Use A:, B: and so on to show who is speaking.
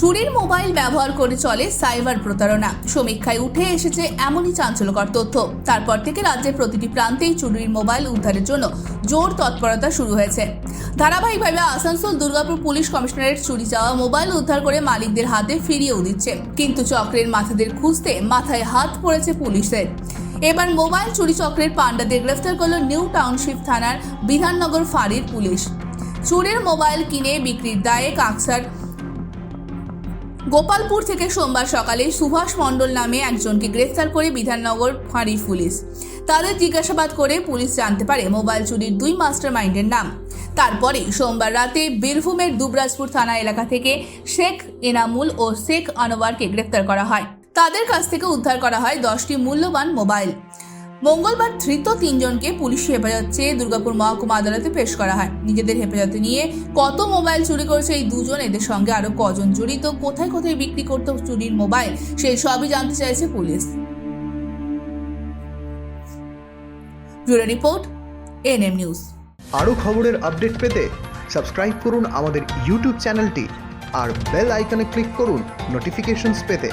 A: চুরির মোবাইল ব্যবহার করে চলে সাইবার প্রতারণা। সমীক্ষায় উঠে এসেছে এমনই চাঞ্চল্যকর তথ্য। তারপর থেকে রাজ্যের প্রতিটি প্রান্তেই চুরির মোবাইল উদ্ধারের জন্য জোর তৎপরতা শুরু হয়েছে। ধারাবাহিকভাবে আসানসোল দুর্গাপুর পুলিশ কমিশনারের চুরি যাওয়া মোবাইল উদ্ধার করে মালিকদের হাতে ফিরিয়েও দিচ্ছে। কিন্তু চক্রের মাথাদের খুঁজতে মাথায় হাত পড়েছে পুলিশের। এবার মোবাইল চুরি চক্রের পাণ্ডাদের গ্রেফতার করল নিউ টাউনশিপ থানার বিধাননগর ফাঁড়ির পুলিশ। চুরির মোবাইল কিনে বিক্রির দায়ে কাকসার গোপালপুর থেকে সোমবার সকালে সুভাষ মণ্ডল নামে একজনকে গ্রেফতার করে বিধাননগর ফাঁড়ির পুলিশ। তাদের জিজ্ঞাসাবাদ করে পুলিশ জানতে পারে মোবাইল চুরির দুই মাস্টার মাইন্ডের নাম। তারপরে সোমবার রাতে বীরভূমের দুবরাজপুর থানা এলাকা থেকে শেখ এনামুল ও শেখ আনোয়ারকে গ্রেফতার করা হয়। তাদের কাছ থেকে উদ্ধার করা হয় দশটি মূল্যবান মোবাইল। মঙ্গলবার ধৃত তিনজনকে পুলিশ হেফাজত চেয়ে দুর্গাপুর মহকুমা আদালতে পেশ করা হয়। নিজেদের হেফাজতে নিয়ে কত মোবাইল চুরি করেছে এই দুজন? এদের সঙ্গে আরও কজন জড়িত? কোথায় কোথায় বিক্রি করতো চুরির মোবাইল? সেই সবই জানতে চাইছে police. Bureau report NM news.
B: আরও খবরের আপডেট পেতে সাবস্ক্রাইব করুন আমাদের ইউটিউব চ্যানেলটি আর বেল আইকনে ক্লিক করুন নোটিফিকেশনস পেতে।